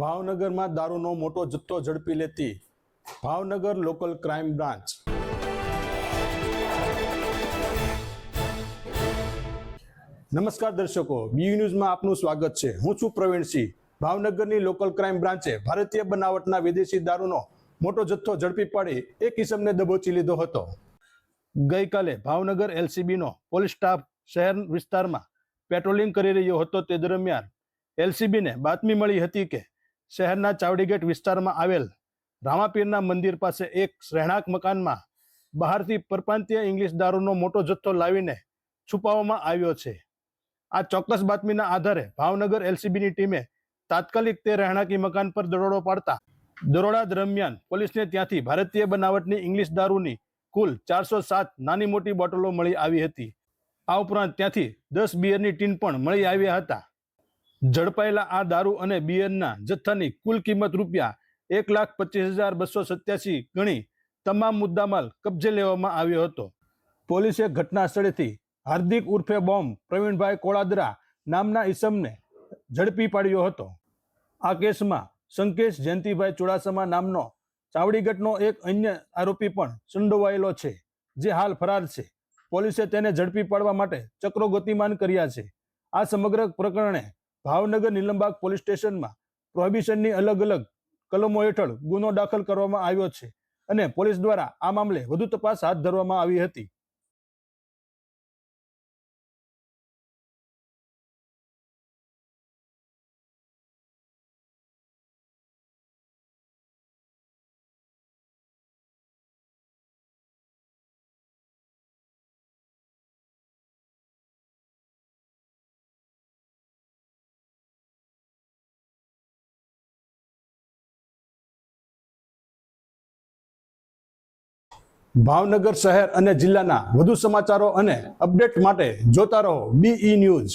ભાવનગરમાં દારૂનો મોટો જથ્થો ઝડપી લેતી ભાવનગર લોકલ ક્રાઇમ બ્રાન્ચ. નમસ્કાર દર્શકો, બી ન્યૂઝમાં આપનું સ્વાગત છે. હું છું પ્રવીણસિંહ ભાવનગરની લોકલ ક્રાઇમ બ્રાન્ચે ભારતીય બનાવટના વિદેશી દારૂનો મોટો જથ્થો ઝડપી પાડી એક કિસમને દબોચી લીધો હતો. ગઈકાલે ભાવનગર એલસીબીનો પોલીસ સ્ટાફ શહેર વિસ્તારમાં પેટ્રોલિંગ કરી રહ્યો હતો. તે દરમિયાન એલસીબીને બાતમી મળી હતી કે શહેરના ચાવડીગેટ વિસ્તારમાં આવેલ રામાપીરના મંદિર પાસે એક રહેણાંક મકાનમાં બહારથી પરપ્રાંતીય ઇંગ્લિશ દારૂનો મોટો જથ્થો લાવીને છુપાવવામાં આવ્યો છે. આ ચોક્કસ બાતમીના આધારે ભાવનગર એલસીબીની ટીમે તાત્કાલિક તે રહેણાંકી મકાન પર દરોડો પાડતા દરોડા દરમિયાન પોલીસને ત્યાંથી ભારતીય બનાવટની ઇંગ્લિશ દારૂની કુલ ચારસો સાત નાની મોટી બોટલો મળી આવી હતી. આ ઉપરાંત ત્યાંથી દસ બિયરની ટીન પણ મળી આવ્યા હતા. ઝડપાયેલા આ દારૂ અને બિયરના જથ્થાની કુલ કિંમત રૂપિયા એક લાખ પચીસ હજાર બસો સત્યાસી ગણી તમામ મુદ્દામાલ કબજે લેવામાં આવ્યો હતો. પોલીસે ઘટના સ્થળેથી હાર્દિક ઉર્ફે બોમ્બ પ્રવીણભાઈ કોળાદરા નામના ઈસમને ઝડપી પાડ્યો હતો. આ કેસમાં સંકેશ જયંતિભાઈ ચુડાસમા નામનો ચાવડીગઢનો એક અન્ય આરોપી પણ સંડોવાયેલો છે, જે હાલ ફરાર છે. પોલીસે તેને ઝડપી પાડવા માટે ચક્રો ગતિમાન કર્યા છે. આ સમગ્ર પ્રકરણે ભાવનગર નીલમબાગ પોલીસ સ્ટેશનમાં પ્રોહિબિશનની અલગ અલગ કલમો હેઠળ ગુનો દાખલ કરવામાં આવ્યો છે અને પોલીસ દ્વારા આ મામલે વધુ તપાસ હાથ ધરવામાં આવી હતી. ભાવનગર શહેર અને જિલ્લાના વધુ સમાચારો અને અપડેટ માટે જોતા રહો બીઈ ન્યૂઝ